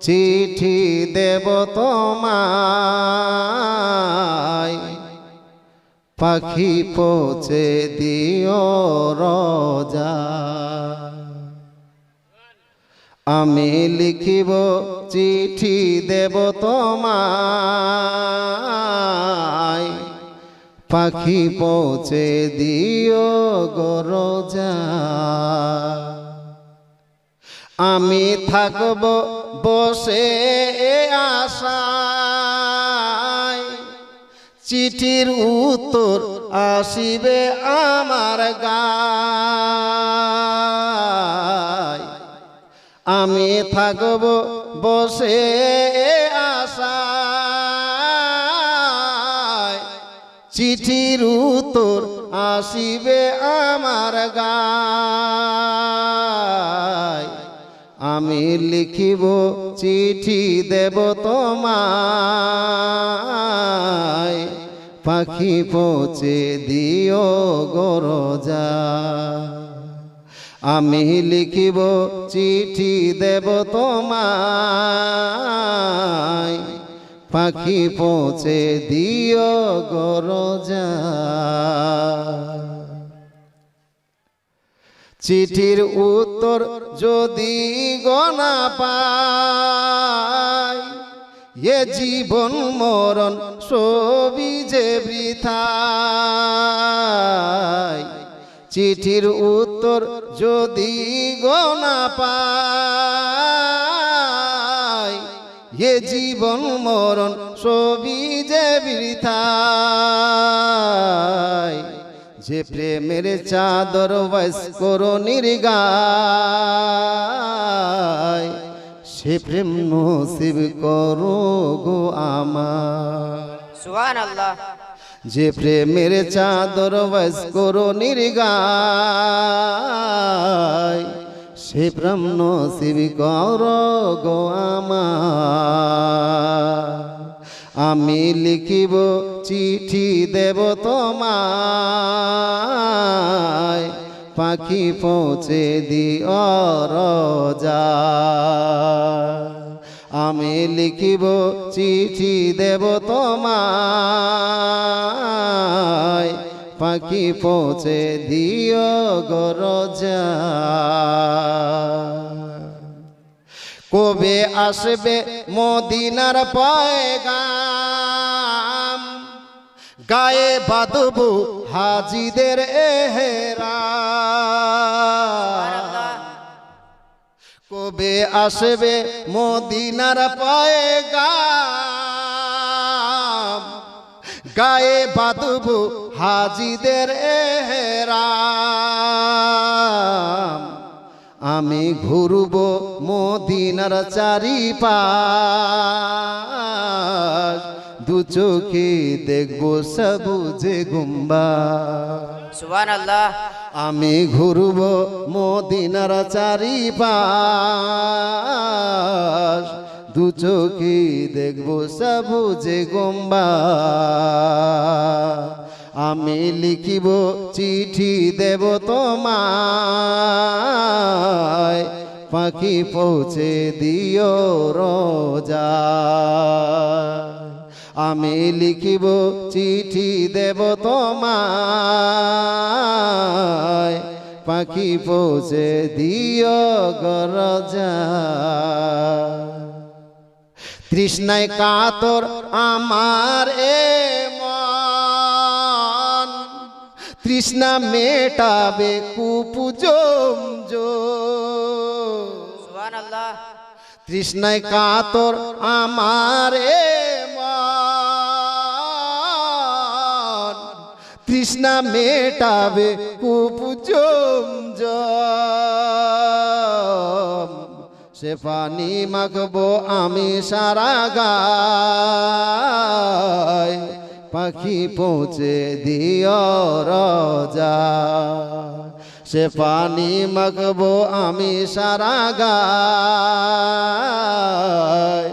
চিঠি দেব তোমায়। পাখি পৌঁছে দিও রজা। আমি লিখিব চিঠি দেব তোমায়। পাখি পৌঁছে দিও গরজা আমি থাকব বসে আশায়। চিঠির উত্তর আসিবে আমার গায়। আমি থাকব বসে আশায়। চিঠির উত্তর আসিবে আমার গায়। আমি লিখিব চিঠি দেব তোমায়। পাখি পৌঁছে দিও গরজা আমি লিখিব চিঠি দেব তোমায়। পাখি পৌঁছে দিও গরজা চিঠির উত্তর যদি গনা পাই, এ জীবন মরণ সবই যে বৃথায় চিঠির উত্তর যদি গনা পাই, এ জীবন মরণ সবই যে বৃথায় যে প্রেমের চাদর বয়স করো নির্গায় সে প্রেম নসিব করো গো আমার। যে প্রেমের চাদর বয়স করো নির্গায় সে প্রেম নসিব করো গো আমার। আমি লিখিব চিঠি দেব তোমায়। পাখি পৌঁছে দিও রজা। আমি লিখিব চিঠি দেব তোমায়। পাখি পৌঁছে দিও গরজা কবে আসবে মদিনার পয়গাম? গায়ে বাঁধব হাজিদের এহেরা কবে আসবে মদিনার পয়গাম? গায়ে বাঁধব হাজিদের এহেরাম। আমি ঘুরব মদিনার চারিপাশ। দু চোখে দেখব সবুজে গুম্বা সুহান আল্লাহ আমি ঘুরব মদিনার চারিপাশ। দু চোখে দেখব সবুজে গুম্বা আমি লিখিব চিঠি দেব তোমায়। পাখি পৌঁছে দিও রোজা। আমি লিখিব চিঠি দেব তোমায়। পাখি পৌঁছে দিও গরজা তৃষ্ণায় কাতর আমার এ তৃষ্ণা মেটাবে কুপুজম আল্লাহ তৃষ্ণায় কাতর আমার তৃষ্ণা মেটাবে কুপুজম সে পানি মাখবো আমি সারা গায়। পাখি পৌঁছে দিও রজা। সে পানি মাখবো আমি সারা গায়।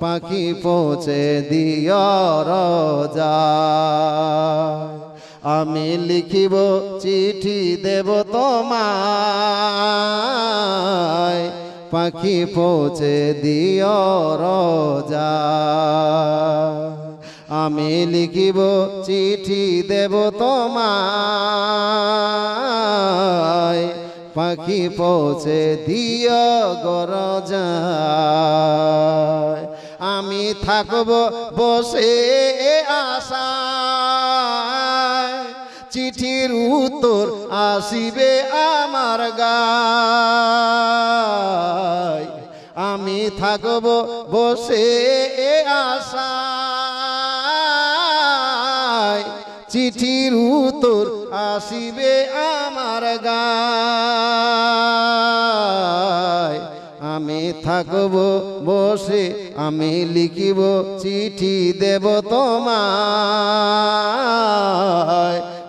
পাখি পৌঁছে দিও রজা। আমি লিখিব চিঠি দেব তোমায়। পাখি পৌঁছে দিও রোজা। আমি লিখিব চিঠি দেব তোমায়। পাখি পৌঁছে দিও গরজায় আমি থাকব বসে আশায়। চিঠির উত্তর আসিবে আমার গায়। আমি থাকব বসে আশায়। চিঠির উত্তর আসিবে আমি থাকব, বসে আমি লিখিব চিঠি দেব তোমায়।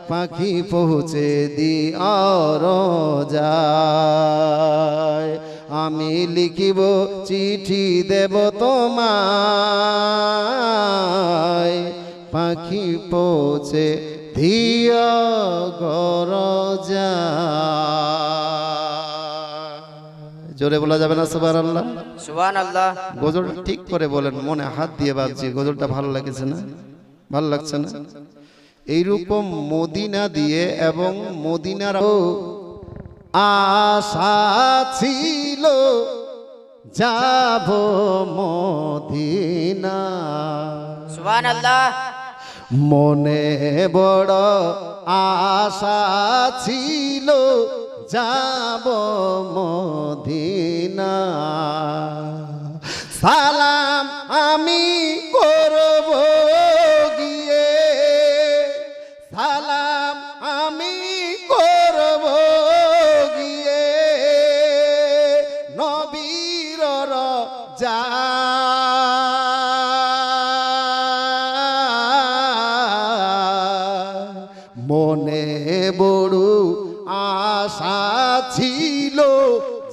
পাখি পৌঁছে দি আর আমি লিখিব চিঠি দেব তোমায়। পাখি পৌঁছে ধিয় গর জোরে বলা যাবে না সুবার আল্লাহ সুবহান আল্লাহ গজল ঠিক করে বলেন মনে হাত দিয়ে বাজছে গজলটা ভালো লাগছে না? ভালো লাগছে না? এইরকম মদিনা দিয়ে এবং মদিনার আশা ছিল যাব মদিনা। সুবহান আল্লাহ মনে বড় আশা ছিল যাব মদিনা। সালাম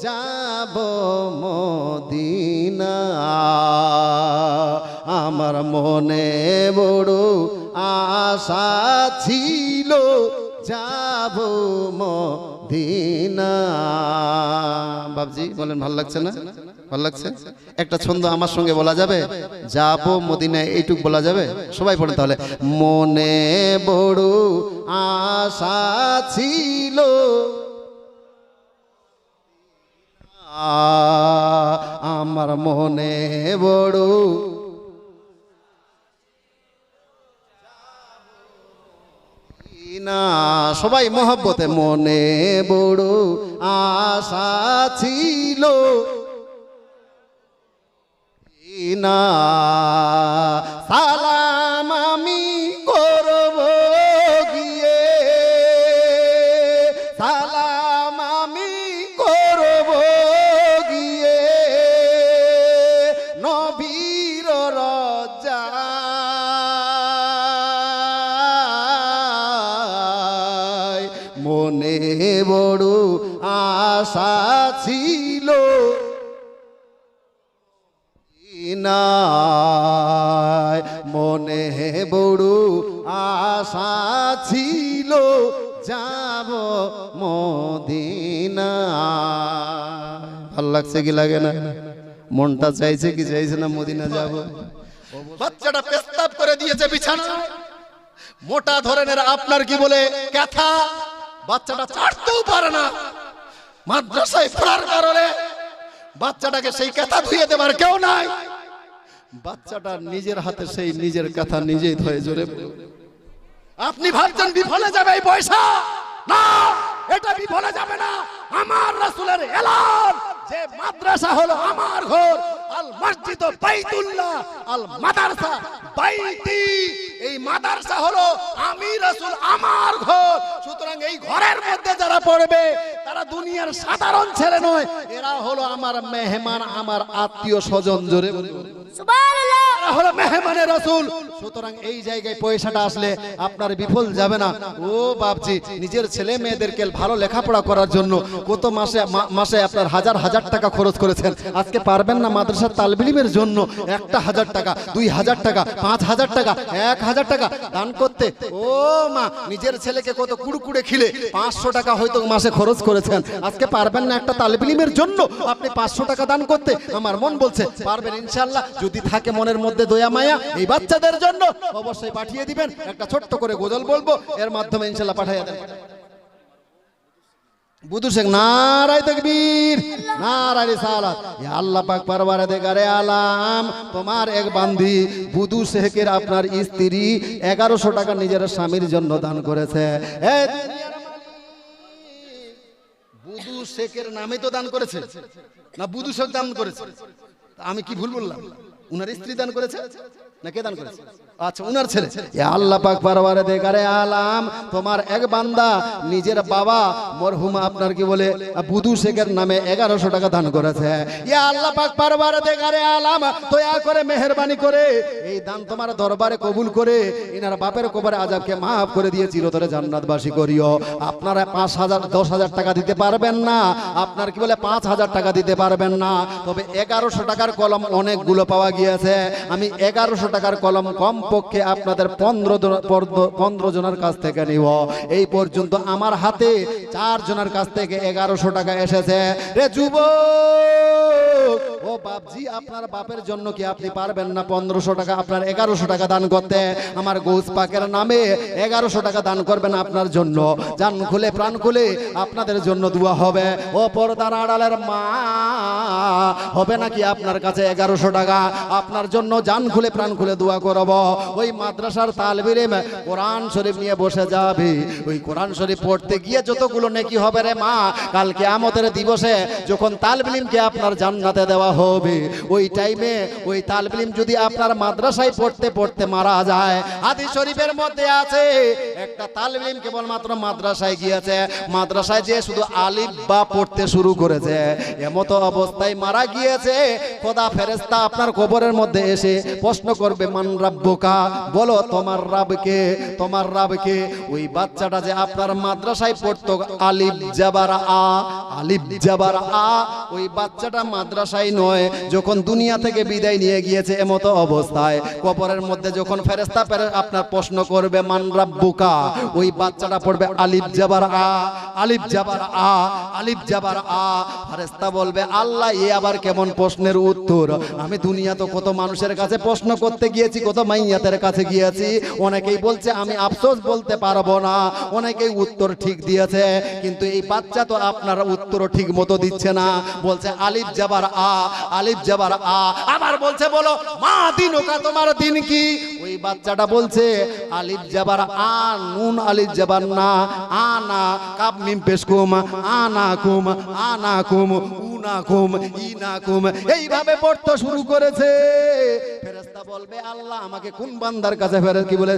যাব মদিনা। আমার মনে বড় আশা ছিল, যাব মদিনা। বাবজি বলেন, ভালো লাগছে না? ভালো লাগছে? একটা ছন্দ আমার সঙ্গে বলা যাবে? যাব মদিনায়, এইটুক বলা যাবে? সবাই পড়েন তাহলে। মনে বড় আশা ছিল আমার মনে বড়। না সবাই মহব্বতে মনে বড় আশা ছিল। না সালাম নাই মনে বড় আশা ছিল, যাব মদিনা ভালো লাগছে কি লাগে না? মনটা চাইছে কি চাইছে না মদিনা যাব? বাচ্চাটা পেস্তাব করে দিয়েছে বিছানা মোটা ধরনের আপনার কি বলে ক্যাথা? বাচ্চাটা চাটতেও পারে না। মাদ্রাসায় পড়ার কারণে বাচ্চাটাকে সেই ক্যাথা ধুয়ে দেবার কেউ নাই। বাচ্চাটা নিজের হাতে সেই নিজের কথা নিজেই ধরে জোরে আপনি ভাবছেন বিফলে যাবে এই পয়সা? না এটা বিফলে যাবে না। আমার রাসূলের এলান। যে মাদ্রাসা হলো আমার ঘর আল মসজিদ বাইতুল্লাহ আল মাদ্রাসা বাইতি। এই মাদারসা হলো আমি রাসূল, আমার ঘর সুতরাং এই ঘরের মধ্যে যারা পড়বে, তারা দুনিয়ার সাধারণ ছেলে নয় এরা হলো আমার মেহমান, আমার আত্মীয় স্বজন, জোরে। সুবহানাল্লাহ তারা হলো মেহমানে রসুল। সুতরাং এই জায়গায় পয়সাটা আসলে আপনার বিফল যাবে না। ও বাপজি, নিজের ছেলে মেয়েদেরকে ভালো লেখাপড়া করার জন্য কত মাসে মাসে আপনার হাজার হাজার টাকা খরচ করেছেন। আজকে পারবেন না মাদ্রাসার তালবিলিমের জন্য একটা হাজার টাকা, দুই হাজার টাকা, পাঁচ হাজার টাকা, এক হাজার টাকা দান করতে। ও মা, নিজের ছেলেকে কত কুড়কুড়ে খিলে। পাঁচশো টাকা হয়তো মাসে খরচ করেছেন। আজকে পারবেন না একটা তালবিলিমের জন্য। আপনি পাঁচশো টাকা দান করতে। আমার মন বলছে, পারবেন ইনশাল্লাহ যদি থাকে মনের মধ্যে দয়া মায়া এই বাচ্চাদের জন্য অবশ্যই পাঠিয়ে দিবেন। একটা ছোট্ট করে গজল বলব, এর মাধ্যমে ইনশাল্লাহ পাঠিয়ে দেবেন বুধু শেখ, নারায় তকবীর, নারায় সালাত ইয়া আল্লাহ পাক পরবারে আলাম, তোমার এক বান্ধি বুধু শেখের আপনার স্ত্রী এগারোশো টাকা নিজের স্বামীর জন্য দান করেছে। বুধু শেখের নামে তো দান করেছে, না বুধু শেখ দান করেছে? আমি কি ভুল বললাম? উনার স্ত্রী দান করেছে? না কে দান করেছে? আচ্ছা উনার ছেলে। আল্লাহ পাক পারবারে দেখারে আলাম তোমার এক বান্দা নিজের বাবা মরহুমা আপনার কি বলে বুধু শেখের নামে এগারোশো টাকা দান করেছে। ইয়া আল্লাহ পাক পারবারে দেখারে আলাম দয়া করে মেহরবানি করে এই দান তোমার দরবারে কবুল করে বাপের কবরে আজাবকে মাফ করে দিয়ে চিরতরে জান্নাতবাসী করিও। আপনারা পাঁচ হাজার দশ হাজার টাকা দিতে পারবেন না আপনার কি বলে পাঁচ হাজার টাকা দিতে পারবেন না। তবে এগারোশো টাকার কলম অনেকগুলো পাওয়া গিয়েছে। আমি এগারোশো টাকার কলম কম পক্ষে আপনাদের পনেরো পনেরো জনের কাছ থেকে নিব। এই পর্যন্ত আমার হাতে চার জনের কাছ থেকে এগারোশো টাকা এসেছে। রে যুবক! বাপজি আপনার বাপের জন্য কি আপনি পারবেন না পনেরোশো টাকা? আপনার এগারোশো টাকা দান করতে। আমার গৌস পাকের নামে এগারোশো টাকা দান করবেন আপনার জন্য। জান খুলে, প্রাণ খুলে আপনাদের জন্য দোয়া হবে। ও পর্দার আড়ালের মা, হবে নাকি আপনার কাছে এগারোশো টাকা? আপনার জন্য জান খুলে, প্রাণ খুলে দোয়া করব। ওই মাদ্রাসার তালবিলেম কোরআন শরীফ নিয়ে বসে যাবে। ওই কোরআন শরীফ পড়তে গিয়ে যতগুলো নেকি হবে রে মা কালকে আমতের দিবসে যখন তালবিলিমকে আপনার জান্নাতে দেওয়া হবে ওই টাইমে ওই তালবিলিম যদি আপনার মাদ্রাসায় পড়তে পড়তে মারা যায়, হাদিস শরীফের মধ্যে আছে। একটা তালবিলিম কেবলমাত্র মাদ্রাসায় গিয়েছে। মাদ্রাসায় যে শুধু আলিফ বা পড়তে শুরু করেছে। এমতো অবস্থায় মারা গিয়েছে। খোদা ফেরেস্তা আপনার কবরের মধ্যে এসে প্রশ্ন করবে, মান রাব্বুকা? বলো, তোমার রাবকে তোমার রাবকে। ওই বাচ্চাটা যে আপনার মাদ্রাসায় পড়তো, আলিফ জাবার আ, আলিফ জাবার আ ওই বাচ্চাটা মাদ্রাসায় নয়, যখন দুনিয়া থেকে বিদায় নিয়ে গিয়েছে এমতো অবস্থায়। কবরের মধ্যে যখন ফেরেস্তা ফেরে- আপনার প্রশ্ন করবে, মান রাব্বুকা? ওই বাচ্চাটা পড়বে, আলিফ জাবার আ, আলিফ জাবার আ, আলিফ জাবার আ। ফেরেস্তা বলবে, আল্লাহ, এ আবার কেমন প্রশ্নের উত্তর? আমি দুনিয়া তো কত মানুষের কাছে প্রশ্ন করতে গিয়েছি, কত মাইয়াতের কাছে গিয়েছি। অনেকেই বলছে, আমি আফসোস বলতে পারব না। অনেকেই উত্তর ঠিক দিয়েছে, কিন্তু এই বাচ্চা তো আপনার উত্তর ঠিক মতো দিচ্ছে না। বলছে, আলিফ জাবার আ, আলিফ জাবার আ। আবার বলছে, বলো, মা, দিন ওকা তোমার দিন কি? ওই বাচ্চাটা বলছে, আলিফ জাবার আ, নুন আলিফ জাবার না আনা কাপ মিম পেশ কুম না কুম আনা কুম উনা কুম ইনা কুম। এইভাবে পড়তে শুরু করেছে। বলবে, আল্লাহ আমাকে কোন বান্দার কাছে ফেরে কি বলে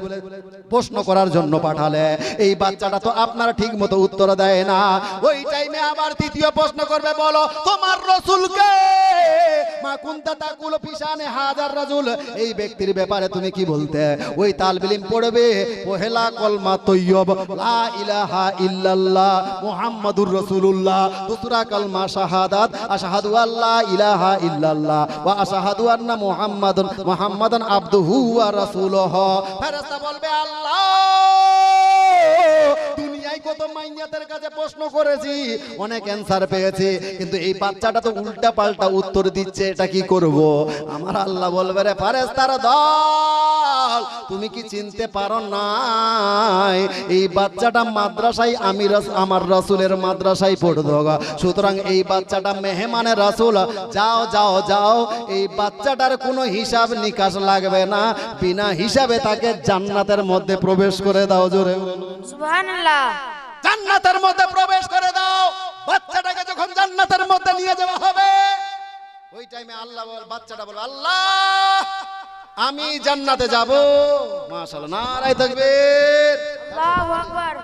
প্রশ্ন করার জন্য পাঠালে? এই বাচ্চাটা তো আপনারা ঠিক মতো উত্তর দেয় না। ওই টাইমে আবার তৃতীয় প্রশ্ন করবে, বলো, তোমার রসুলকে মা কুন্তা তাকুল হাজার রাজুল। এই ব্যক্তির ব্যাপারে তুমি কি বলতে? ওই তালবিলিম পড়বে, পহেলা কলমা তৈয়ব, লা ইলাহা ইল্লাল্লাহ মুহাম্মাদুর রাসূলুল্লাহ। দুসরা কলমা শাহাদাত, আশহাদু আল্লা ইলাহা ইল্লাল্লাহ ওয়া আশহাদু আন্না মুহাম্মাদুন মুহাম্মাদান আবদুহু ওয়া রাসূলুহু। ফেরেশতা বলবে আল্লাহ! আমার তুমি কি চিনতে পারো এই বাচ্চাটা মাদ্রাসায় আমি আমার রাসূলের মাদ্রাসায় সুতরাং এই বাচ্চাটা মেহমানের রাসূল। যাও যাও যাও, এই বাচ্চাটার কোনো হিসাব নিকাশ লাগবে না। বিনা হিসাবে তাকে জান্নাতের মধ্যে প্রবেশ করে দাও জোরে সুবহানাল্লাহ। জান্নাতের মধ্যে প্রবেশ করে দাও। বাচ্চাটাকে যখন জান্নাতের মধ্যে নিয়ে যাওয়া হবে, ওই টাইমে আল্লাহ বল, বাচ্চাটা বল, আল্লাহ, আমি জান্নাতে যাব। মাশাআল্লাহ, নারায় তাকবীর। আল্লাহু আকবার।